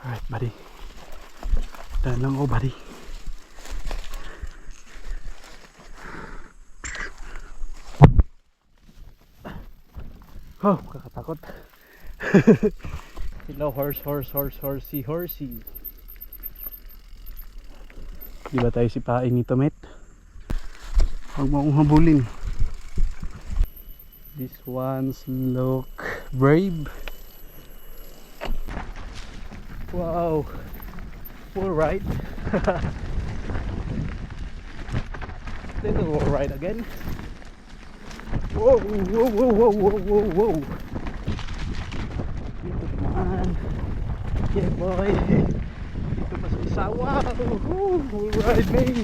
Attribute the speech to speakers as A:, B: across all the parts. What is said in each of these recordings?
A: Alright, buddy. Daan lang ako, buddy. Oh, kakatakot. Hello, horse, horse, horse, horsey, horsey. Di ba tayo sipain nito, met? Huwag mo akong habulin. These ones look brave. Wow. They do all right again. Whoa, whoa, whoa, whoa, whoa, whoa, whoa. Dito naman. Yeah, boy. Dito pa sa isa. Wow. All right, man.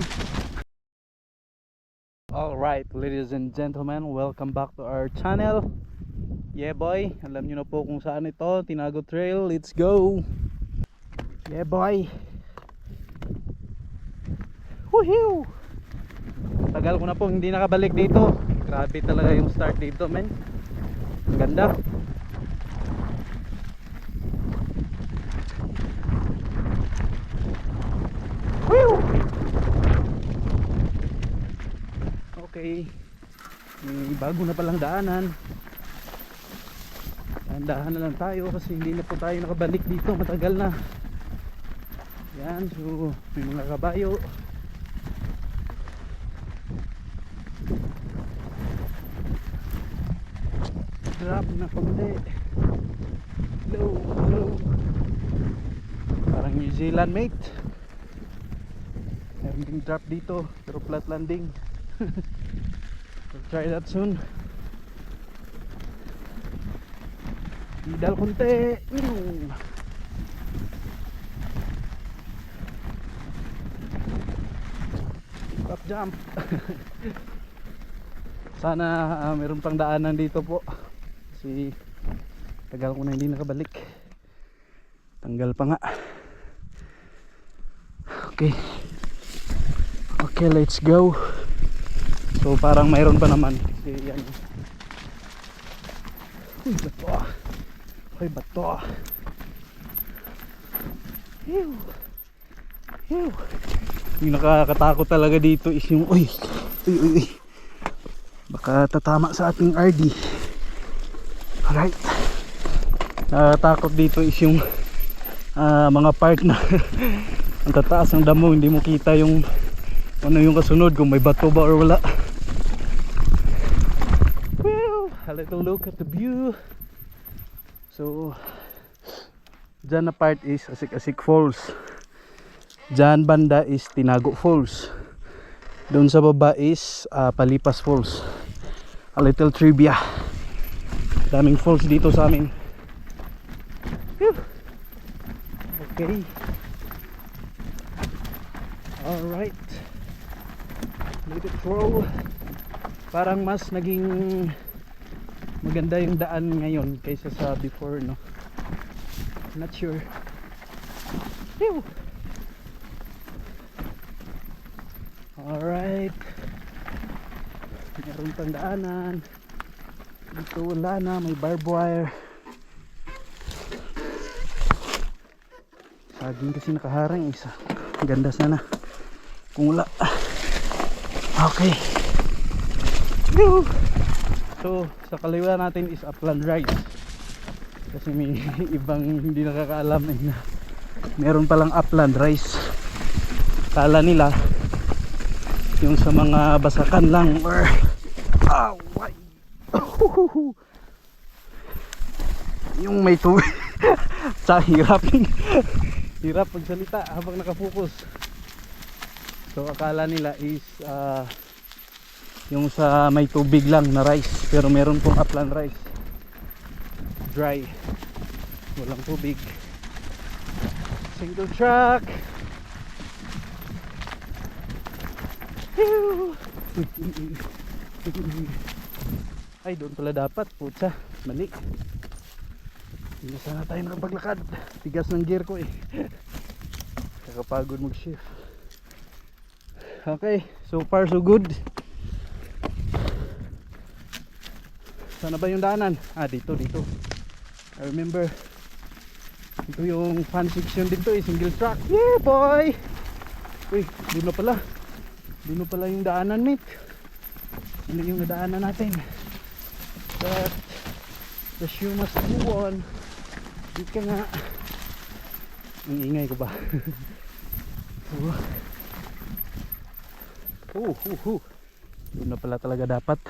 A: Alright, ladies and gentlemen, welcome back to our channel. Yeah boy, alam nyo na po kung saan ito, Tinago Trail, let's go! Yeah boy! Woohoo! Tagal ko na po hindi nakabalik dito. Grabe talaga yung start dito men. Ang ganda. Woo! Okay. May bago na palang daanan. Dahan na lang tayo kasi hindi na po tayo nakabalik dito matagal na. Yan, so may mga kabayo. Drop na konti. Low, low. Parang New Zealand mate. Meron drop dito pero flat landing. We'll try that soon. Idal konti. Mm. Jump. Sana ah, meron pang daanan dito po. Kasi tagal ko na hindi nakabalik. Tanggal pa nga. Okay. Okay, let's go. So parang mayroon pa naman. Kasi yan. Uy, bato ah. Uy, bato ah. Ew. Ew. Yung nakakatakot talaga dito is yung uy. Uy, uy, uy. Baka tatama sa ating RD. Alright. Nakakatakot dito is yung ah, mga part na ang tataas ng damo hindi mo kita yung ano yung kasunod kung may bato ba or wala. Well, a little look at the view. So, dyan na part is Asik-Asik Falls. Dyan banda is Tinago Falls. Doon sa baba is ah, Palipas Falls. A little trivia. Daming falls dito sa amin. Okay. Alright. At throw. Parang mas naging maganda yung daan ngayon kaysa sa before, no? Not sure. Phew. Alright. Meron pang daanan. Dito wala na, may barbed wire. Saging kasi nakaharang isa. Ganda sana. Kung wala. Okay. Yoo! So, sa kaliwa natin is upland rice. Kasi may ibang hindi nakakaalam eh na meron palang upland rice. Kala nila yung sa mga basakan lang or away. yung may tubig sa hirap. Hirap magsalita habang nakapokus. So akala nila is ah, yung sa may tubig lang na rice pero meron pong upland rice. Dry. Walang tubig. Single track Phew! Ay doon pala dapat putsa. Mali. Hindi sana tayo nakapaglakad. Tigas ng gear ko eh. Kakapagod mag shift okay so far so good. Sana ba yung daanan? Ah dito dito. I remember Ito yung fan section dito eh, single track. Yeah boy! Uy, doon na pala. Na pala yung daanan mate. Ano yung nadaanan natin? But the show must move on. Ika nga. Ang ingay ko ba? oh. Oh, oh, oh. Doon na pala talaga dapat.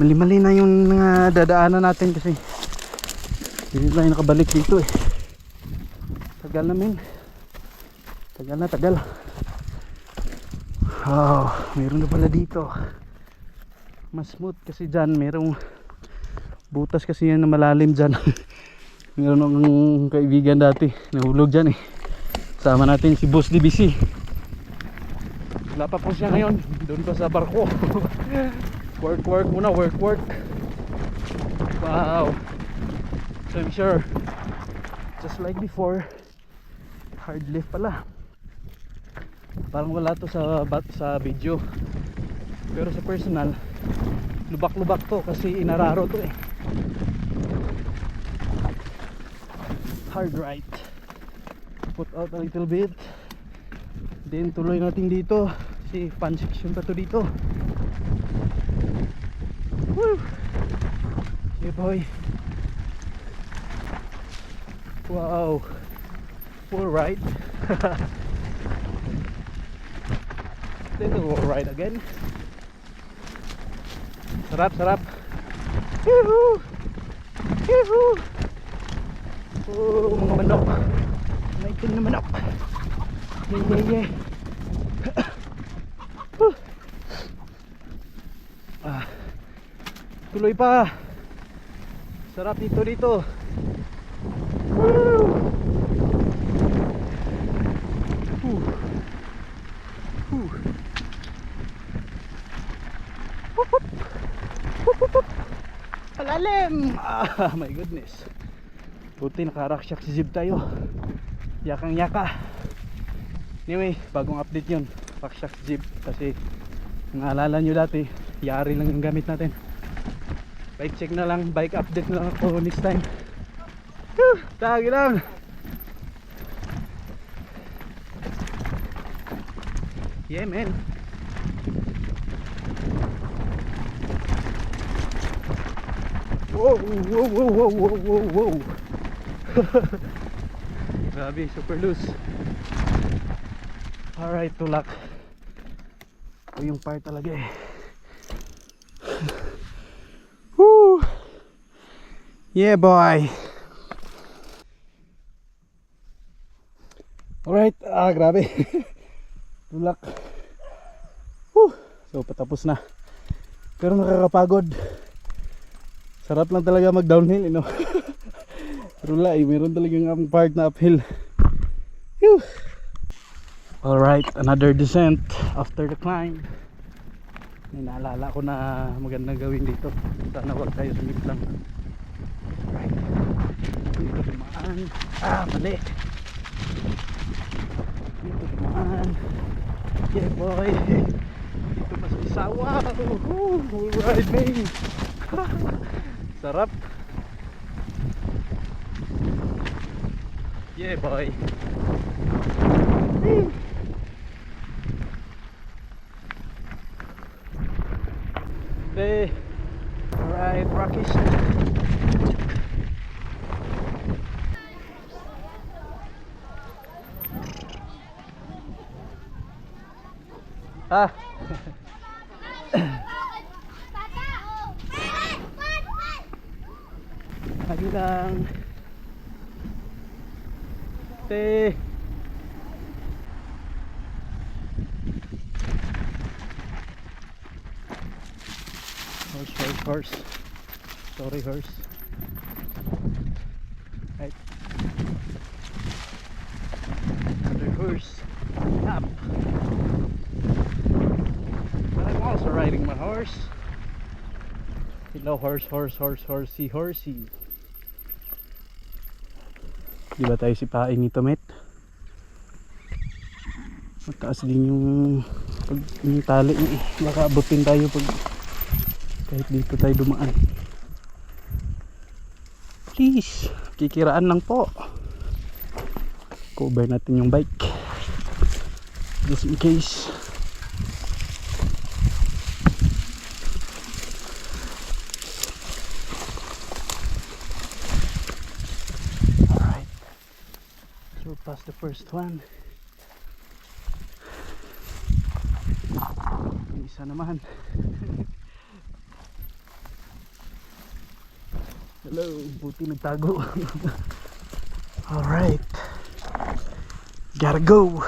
A: Mali-mali na yung mga dadaanan natin kasi hindi tayo nakabalik dito eh. Tagal na men. Tagal na, tagal. Oh, meron na pala dito. Mas smooth kasi dyan, merong butas kasi yan na malalim dyan. meron akong kaibigan dati, nahulog dyan eh. Sama natin si Boss DBC. Wala pa po siya ngayon, doon pa sa barko. work, work muna, work, work. Wow. So I'm sure, just like before, hard lift pala. Parang wala to sa bat sa video. Pero sa personal, lubak-lubak to kasi inararo to eh. Hard right. Put out a little bit. Then tuloy natin dito. Si fan section pa to dito. Woo! Yeah boy. Wow. Full right. Then we'll ride again. Sarap, sarap. Yuhu! Yuhu! Oh, mga manok. May itim na manok. Yeah, yeah, yeah. Ah. Tuloy pa. Sarap dito dito. Palalim! Ah, my goodness. Buti nakarakshak si Zib tayo. Yakang yaka. Anyway, bagong update yun. Rakshak si Zib. Kasi, naalala nyo dati, yari lang yung gamit natin. Bike check na lang, bike update na lang ako next time. Whew, Tagi lang. Yeah, man. Whoa, whoa, whoa, whoa, whoa, whoa, whoa. Grabe, super loose. Alright, tulak. Ito yung part talaga eh. Woo! Yeah, boy. Alright, ah, grabe. Tulak. Whew. So, patapos na. Pero nakakapagod. Sarap lang talaga mag downhill, you know. Wala eh, meron talagang ang part na uphill. Whew. Alright, another descent after the climb. May naalala ko na magandang gawin dito. Sana wag tayo sumip lang. Alright. Dito dumaan. Ah, mali. Dito dumaan. Yeah boy. Dito pa sa isawa. Alright man. Sarap. Yeah boy. Woo. Okay. Alright, Rockies. Ah. Lagi lang. Te. Horse, horse, horse. Sorry, horse. Horse. Up. But I'm also riding my horse. Hello, horse, horse, horse, horsey, horsey. Di ba tayo sipain nito, met? Mataas din yung pag yung tali eh. Baka abutin tayo pag kahit dito tayo dumaan. Please, kikiraan lang po. cover natin yung bike just in case past the first one. Yung isa naman. Hello buti nagtago. Alright. Gotta go.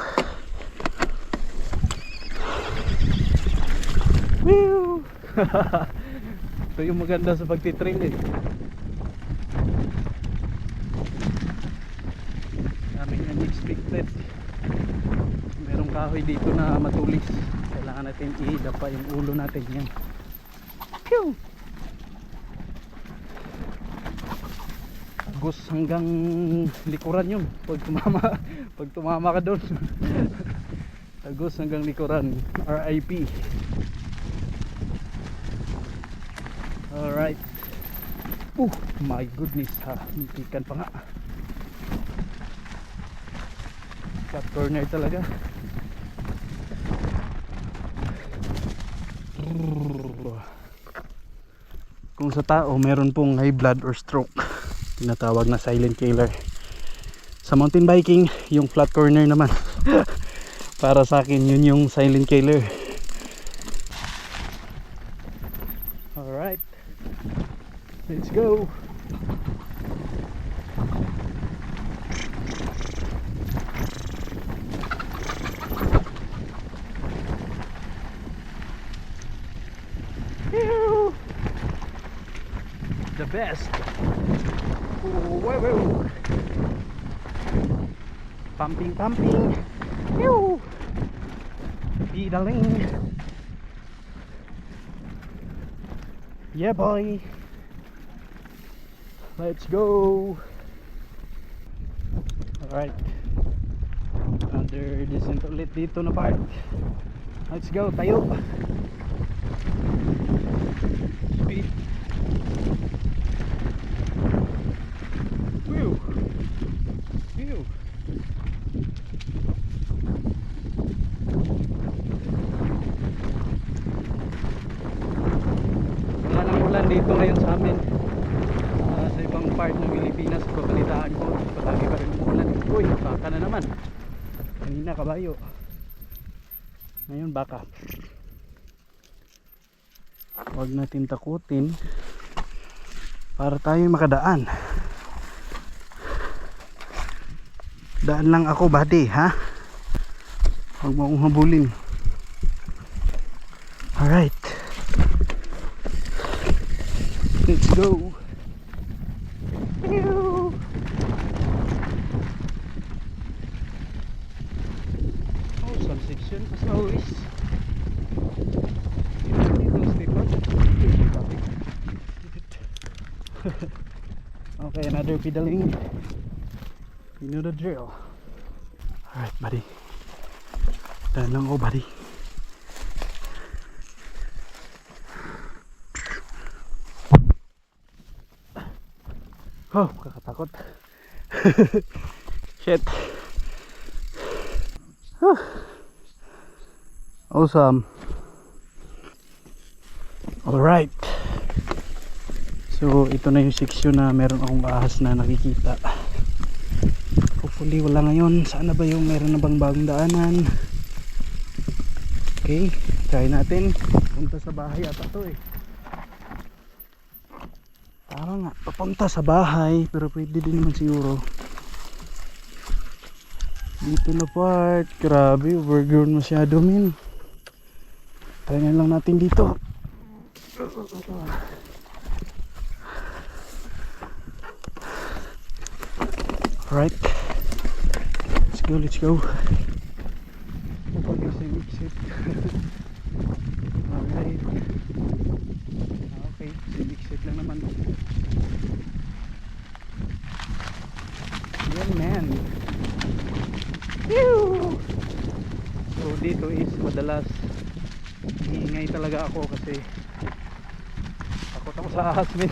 A: Whew! ito yung maganda sa pagtitrail eh daming unexpected merong kahoy dito na matulis. Kailangan natin i-dapa yung ulo natin yan. Pew! agos hanggang likuran yun. Pag tumama pag tumama ka doon agos hanggang likuran. RIP alright. Oh my goodness ha. Muntikan pa nga flat corner talaga. Kung sa tao meron pong high blood or stroke. Tinatawag na silent killer. Sa mountain biking yung flat corner naman. Para sa akin yun yung silent killer Whoa, whoa. Pumping, pumping. Pew. Pedaling. Yeah, boy. Let's go. Alright. Under descent ulit dito na part. Let's go, tayo. Wala nang ulan dito ngayon sa amin. Ah, sa ibang part ng Pilipinas, babalitaan ko, patagi pa rin ang ulan. Uy, baka na naman. Kanina kabayo. Ngayon baka. Huwag natin takutin para tayo makadaan. Daan lang ako, buddy, ha? Huwag mo akong habulin. Alright. Let's go. Pew! Oh, some section as always. Dito, stay put. okay, another pedaling. You know the drill. Alright, buddy. Daan lang ako, oh, buddy. Oh, kakatakot. Shit. Huh. Awesome. Alright. So, ito na yung section na meron akong ahas na nakikita. Hopefully wala ngayon. Sana ba yung meron na bang bagong daanan? Okay, try natin. Punta sa bahay ata to eh. Tama nga, papunta sa bahay. Pero pwede din naman siguro. Dito na part. Grabe, overgrown masyado min. Na lang natin dito. Right. Let's go, let's go. Alright. Lang naman. Yan man. Pew! So dito is madalas iingay talaga ako kasi takot ako sa ahas min.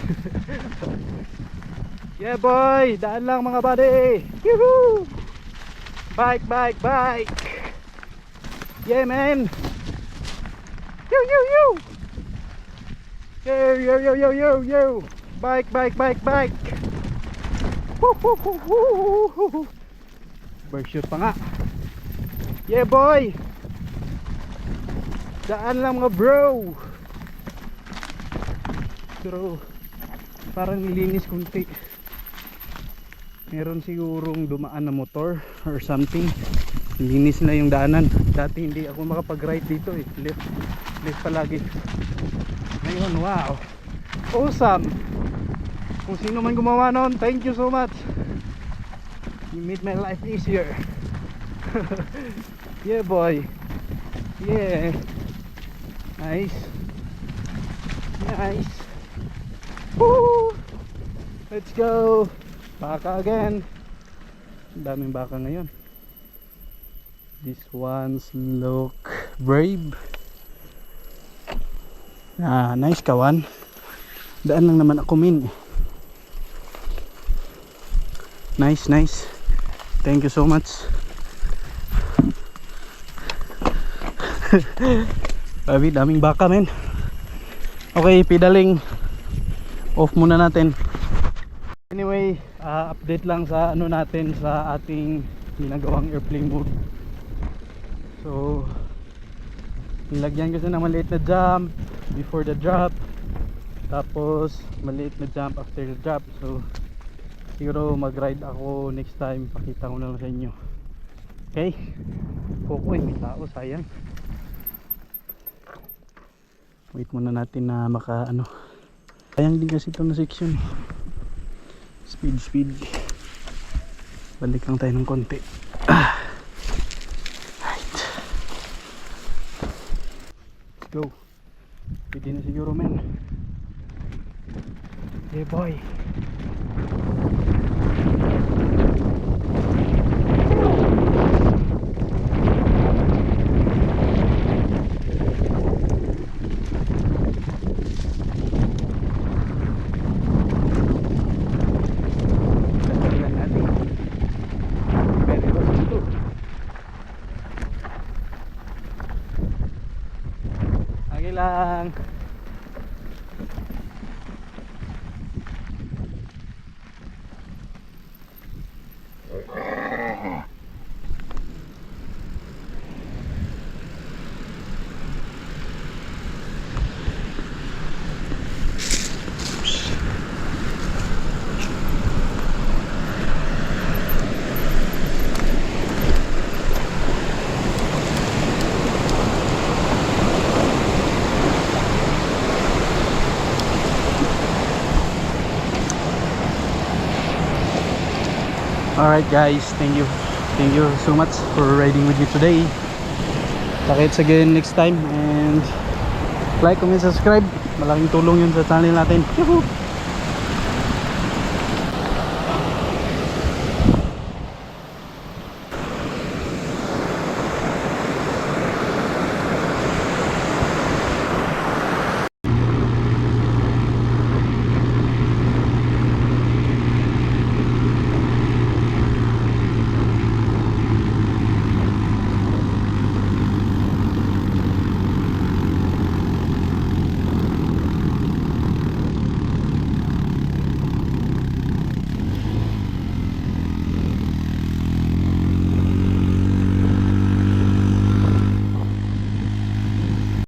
A: yeah boy! Daan lang mga buddy! Yuhuu! Bike, bike, bike. Yeah, man. Yo, yo, yo. Yo, yo, yo, yo, yo, yo. Bike, bike, bike, bike. Bird shoot pa nga. Yeah, boy. Daan lang mga bro. Pero parang nilinis kunti. Meron sigurong dumaan na motor or something. Linis na yung daanan. Dati hindi ako makapag-ride dito eh. Left, left palagi. Ngayon, wow. Awesome. Kung sino man gumawa nun, thank you so much. You made my life easier. yeah, boy. Yeah. Nice. Nice. Woo! Let's go. Baka again. Daming baka ngayon. This ones look brave. Ah, nice kawan. Daan lang naman ako min. Nice, nice. Thank you so much. Sabi, daming baka men. Okay, pedaling off muna natin. Anyway, ah, update lang sa ano natin sa ating ginagawang airplane mode. So, nilagyan ko siya ng maliit na jump before the drop. Tapos, maliit na jump after the drop. So, siguro mag-ride ako next time. Pakita ko na lang sa inyo. Okay? Koko eh, may tao, sayang. Wait muna natin na maka ano. Sayang din kasi ito na section. Speed, speed. Balik lang tayo ng konti. Ah. Right. Go. Pwede na siguro men. Hey boy. Tatalian natin. Very well dito. Lagi lang. Alright guys, thank you. Thank you so much for riding with me today. Takits again next time and like, comment, subscribe. Malaking tulong yun sa channel natin. Yuhu!